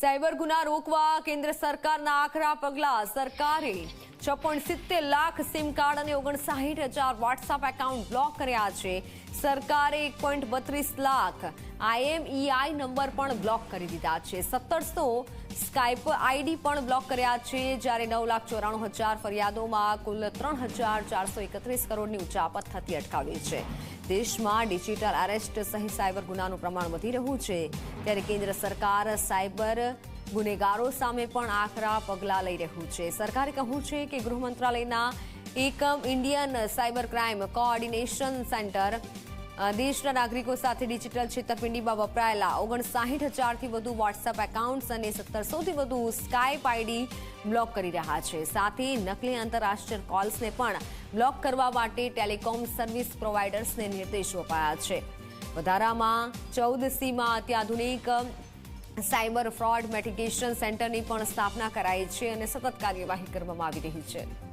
Cyber ગુના રોકવા કેન્દ્ર સરકારના આકરા પગલા સરકારે છ સિત્તેર લાખ સિમ કાર્ડ અને ઓગણસાહીઠ હજાર વોટ્સઅપ એકાઉન્ટ બ્લોક કર્યા છે. સરકારે એક પોઈન્ટ બત્રીસ લાખ આઈએમઈઆઈ નંબર પણ બ્લોક કરી દીધા છે. સત્તરસો સ્કાઇપ આઈડી પણ બ્લોક કર્યા છે. જ્યારે નવ લાખ ચોરાણું હજાર ફરિયાદોમાં કુલ ત્રણ હજાર ચારસો એકત્રીસ કરોડની ઉચાપત થતી અટકાવી છે. દેશમાં ડિજિટલ અરેસ્ટ સહિત સાયબર ગુનાનું પ્રમાણ વધી રહ્યું છે. ત્યારે કેન્દ્ર સરકાર સાયબર ગુનેગારો સામે પણ આકરા પગલાં લઈ રહ્યું છે. સરકારે કહ્યું છે કે ગૃહ મંત્રાલયના એકમ Indian cyber crime coordination centre દેશના નાગરિકો સાથે ડિજિટલ છેતરપિંડીમાં વપરાયેલા ઓગણસાઠ હજારથી વધુ વોટ્સએપ એકાઉન્ટ્સ અને સત્તરસોથી વધુ સ્કાઇપ આઈડી બ્લોક કરી રહ્યા છે. સાથે નકલી આંતરરાષ્ટ્રીય કોલ્સને પણ બ્લોક કરવા માટે ટેલિકોમ સર્વિસ પ્રોવાઇડર્સને નિર્દેશો અપાયા છે. વધારામાં ચૌદ સીમાં અત્યાધુનિક સાયબર ફ્રોડ મેટિગેશન સેન્ટરની પણ સ્થાપના કરાઈ છે અને સતત કાર્યવાહી કરવામાં આવી રહી છે.